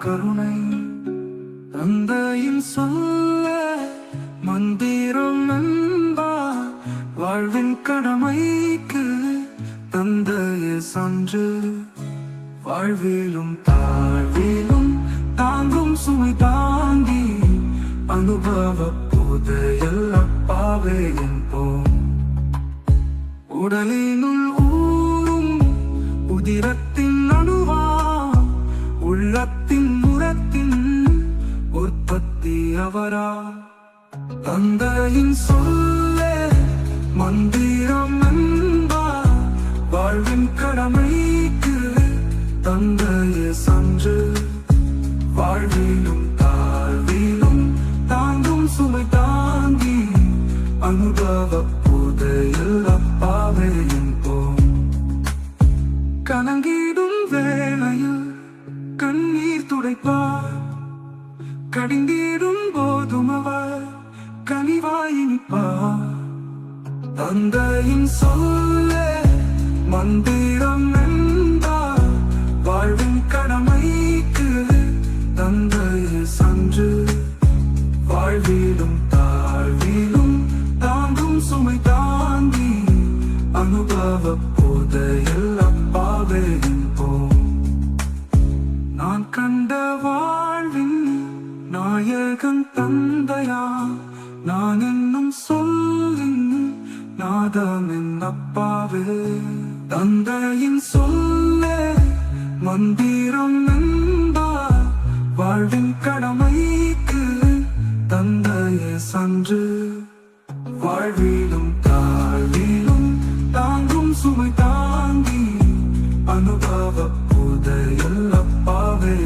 கருணை தந்தையின் சொல்ல மந்திரம் நண்பா வாழ்வின் கடமைக்கு தந்தைய சான்று. வாழ்விலும் தாழ்விலும் தாங்கும் சுமை தாங்கி அனுபவ புதையல் அப்பாவே என்போம். உடலினும் தவறா அவரா தந்தையின் சொல்லே மந்திரம் என்பா. வாழ்வின் கடமைக்கு தந்தைய சன்று. வாழ்விலும் தாழ்விலும் தாங்கும் சுமை தாங்கி அனுபவ புதையில் அப்பாவே என்போம். கலங்கிடும் வேளையில் கண்ணீர் துடைப்பார். கடிந்தீடும் போதும் அவர் கனிவாயினிப்பார் தந்தையின் சொல்லே மந்திரம் என்றார் வாழ்வின் கடமைக்கு தந்தைய சன்று. வாழ்விலும் தாழ்விலும் தாங்கும் சுமை தாங்கி அனுபவ போதையில் அப்பாவே என்போம் அழகன் தந்தையா? நான் என்னும் சொல்லின் நாதம் என் அப்பாவே. தந்தையின் சொல்லே மந்திரம் என்பார். வாழ்வின் கடமைக்கு தந்தையே சன்று. வாழ்விலும் தாழ்விலும் தாங்கும் சுமை தாங்கி அனுபவ புதையல் அப்பாவே.